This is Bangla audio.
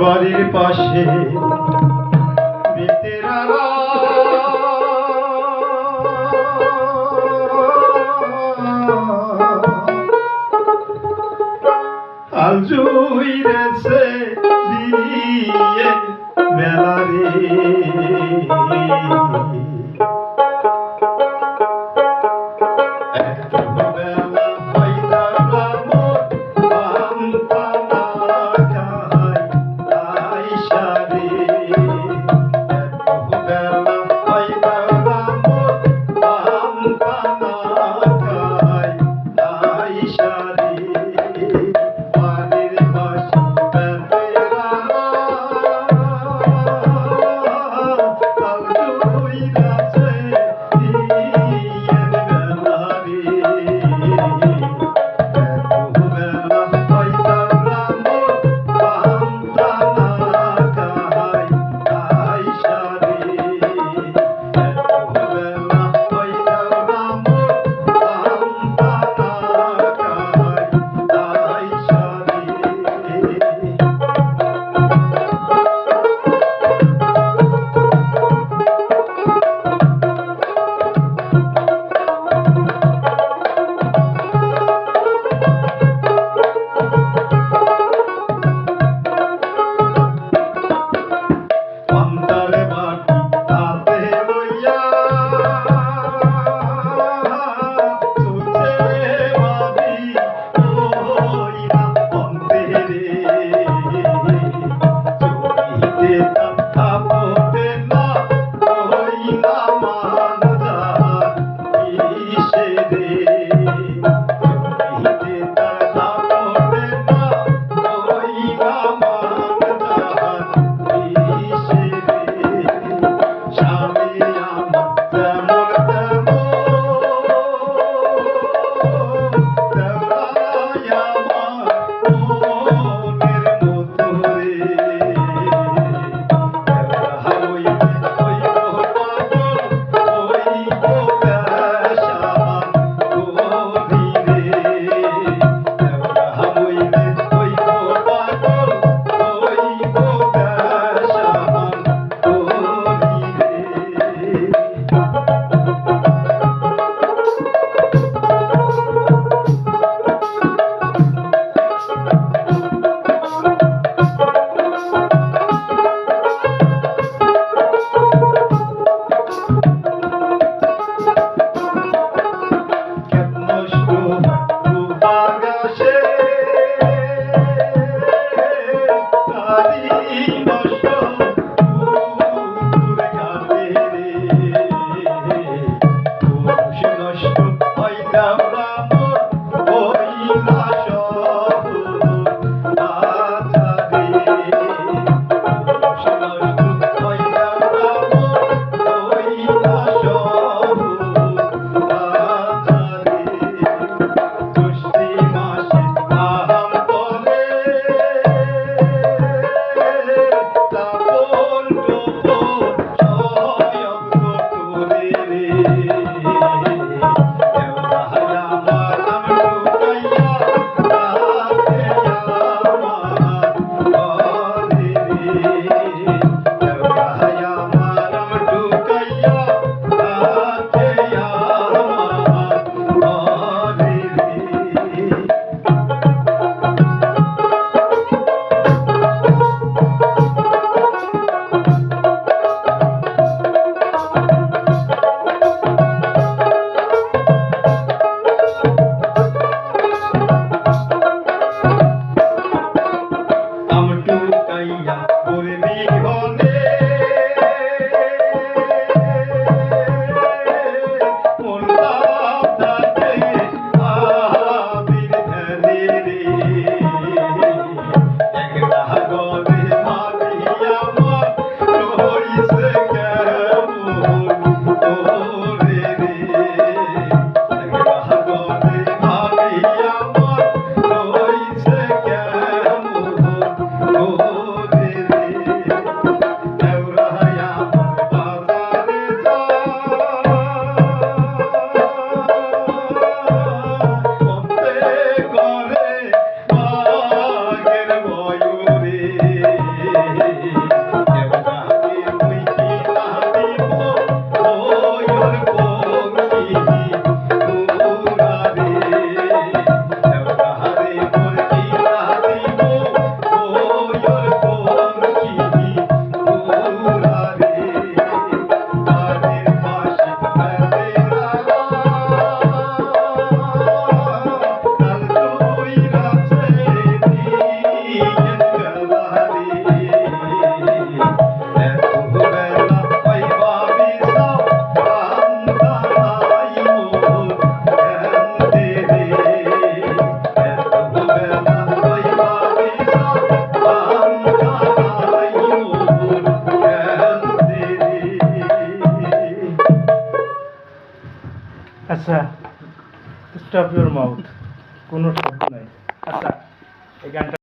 বাড়ির পাশে আজুই রেছে দিয়ে বেলা Thank you. আচ্ছা স্টপ ইউর মাউথ কোনো শব্দ নাই। আচ্ছা এই গানটা